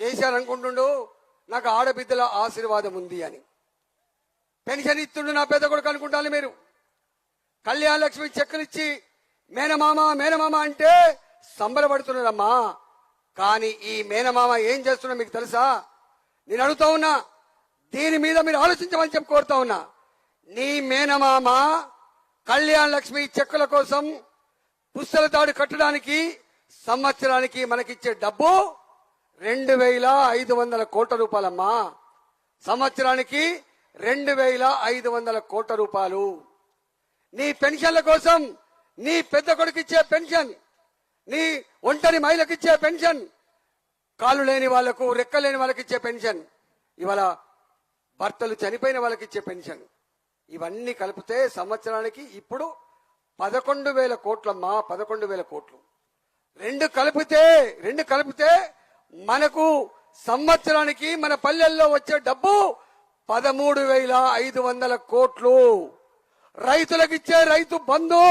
కేసీఆర్ అనుకుంటుండు నాకు ఆడబిడ్డల ఆశీర్వాదం ఉంది అని. పెన్షన్ ఇస్తుండు నా పెద్ద కొడుకు అనుకుంటాను మీరు. కళ్యాణ లక్ష్మి చెక్కులు మేనమామ మేనమామ అంటే సంబరపడుతున్నారమ్మా. కానీ ఈ మేనమామ ఏం చేస్తున్నా మీకు తెలుసా? నేను అడుగుతా ఉన్నా దీని మీద మీరు ఆలోచించమని చెప్పి కోరుతా ఉన్నా. నీ మేనమామ కళ్యాణ లక్ష్మి చెక్కుల కోసం పుస్తల తాడు కట్టడానికి సంవత్సరానికి మనకిచ్చే డబ్బు రెండు వేల ఐదు వందల కోట్ల రూపాయలమ్మా. సంవత్సరానికి రెండు వేల ఐదు వందల కోట్ల రూపాయలు. నీ పెన్షన్ల కోసం నీ పెద్ద కొడుకు ఇచ్చే పెన్షన్ నీ ఒంటరి మహిళకు ఇచ్చే పెన్షన్ కాళ్ళు లేని వాళ్ళకు రెక్క లేని వాళ్ళకి ఇచ్చే పెన్షన్ ఇవాళ భర్తలు చనిపోయిన వాళ్ళకి ఇచ్చే పెన్షన్. ఇవన్నీ కలిపితే సంవత్సరానికి ఇప్పుడు పదకొండు వేల కోట్లమ్మా పదకొండు వేల కోట్లు. రెండు కలిపితే రెండు కలిపితే మనకు సంవత్సరానికి మన పల్లెల్లో వచ్చే డబ్బు పదమూడు వేల ఐదు వందల కోట్లు. రైతులకు ఇచ్చే రైతు బంధు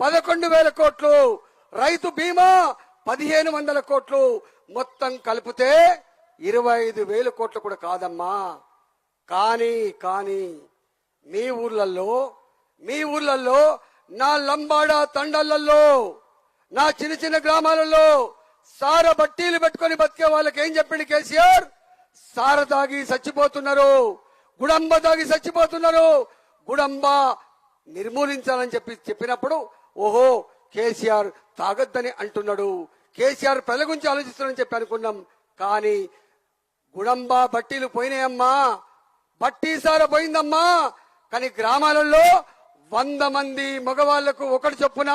పదకొండు వేల కోట్లు. రైతు బీమా పదిహేను వందల కోట్లు. మొత్తం కలిపితే ఇరవై ఐదు వేల కోట్లు కూడా కాదమ్మా. కానీ కానీ మీ ఊర్లలో మీ ఊర్లలో నా లంబాడ తండలలో నా చిన్న చిన్న గ్రామాలలో సార బట్టీలు పెట్టుకొని బతికే వాళ్ళకి ఏం చెప్పింది కేసీఆర్? సార తాగి చచ్చిపోతున్నారు. గుడంబ తాగి చచ్చిపోతున్నారు. గుడంబ నిర్మూలించాలని చెప్పి చెప్పినప్పుడు ఓహో కేసీఆర్ తాగొద్దని అంటున్నాడు. కేసీఆర్ ప్రజల గురించి ఆలోచిస్తున్నాడని చెప్పి అనుకున్నాం. కానీ గుడంబ బట్టీలు పోయినాయమ్మా. బట్టీ సార పోయిందమ్మా. కానీ గ్రామాలలో వంద మంది మగవాళ్ళకు ఒకటి చొప్పున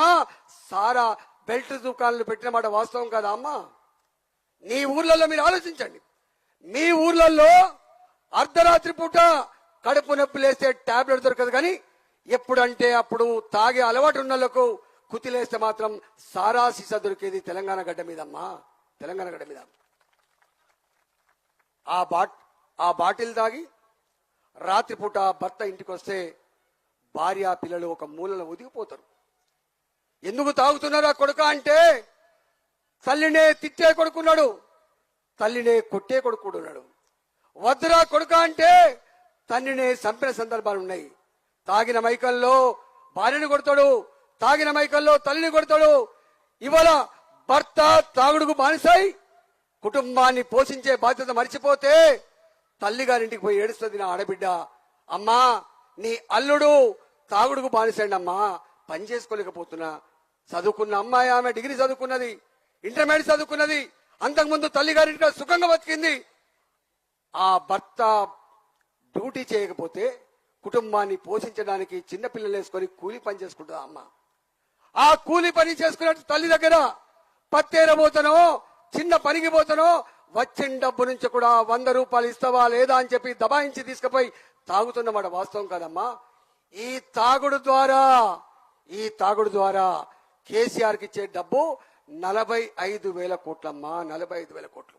సారా బెల్ట్ దుకాణాలు పెట్టిన మాట వాస్తవం కాదా అమ్మ? నీ ఊర్లలో మీరు ఆలోచించండి. మీ ఊర్లలో అర్ధరాత్రి పూట కడుపు నొప్పి లేస్తే టాబ్లెట్ దొరకదు కానీ ఎప్పుడంటే అప్పుడు తాగే అలవాటు ఉన్నలకు కుతిలేస్తే మాత్రం సారా సీసా దొరికేది తెలంగాణ గడ్డ మీదమ్మా తెలంగాణ గడ్డ మీద. ఆ బాట్ ఆ బాటిల్ తాగి రాత్రిపూట భర్త ఇంటికి వస్తే భార్య పిల్లలు ఒక మూలలో ఒదిగిపోతారు. ఎందుకు తాగుతున్నారా కొడుక అంటే తల్లినే తిట్టే కొడుకున్నాడు తల్లినే కొట్టే కొడుకున్నాడు. వద్దురా కొడుక అంటే తల్లినే చంపిన సందర్భాలు ఉన్నాయి. తాగిన మైకల్లో భార్యను కొడతాడు తాగిన మైకల్లో తల్లిని కొడతాడు. ఇవాళ భర్త తాగుడుకు బానిసాయి కుటుంబాన్ని పోషించే బాధ్యత మర్చిపోతే తల్లి గారింటికి పోయి ఏడుస్తుంది నా ఆడబిడ్డ. అమ్మా నీ అల్లుడు తాగుడుకు బానిసండి అమ్మా పని చేసుకోలేకపోతున్నా. చదువుకున్న అమ్మాయి ఆమె డిగ్రీ చదువుకున్నది ఇంటర్మీడియట్ చదువుకున్నది అంతకుముందు తల్లిగారింట్లో సుఖంగా బతికింది. ఆ భర్త డ్యూటీ చేయకపోతే కుటుంబాన్ని పోషించడానికి చిన్నపిల్లలు వేసుకొని కూలి పని చేసుకుంటుందా అమ్మ? ఆ కూలి పని చేసుకునే తల్లి దగ్గర పత్తేరబోతనో చిన్న పనికి పోతనో వచ్చిన డబ్బు నుంచి కూడా వంద రూపాయలు ఇస్తావా లేదా అని చెప్పి దబాయించి తీసుకుపోయి తాగుతున్నమాట వాస్తవం కదమ్మా. ఈ తాగుడు ద్వారా ఈ తాగుడు ద్వారా కేసీఆర్కి ఇచ్చే డబ్బు నలభై ఐదు వేల కోట్లమ్మా నలభై ఐదు వేల కోట్లు.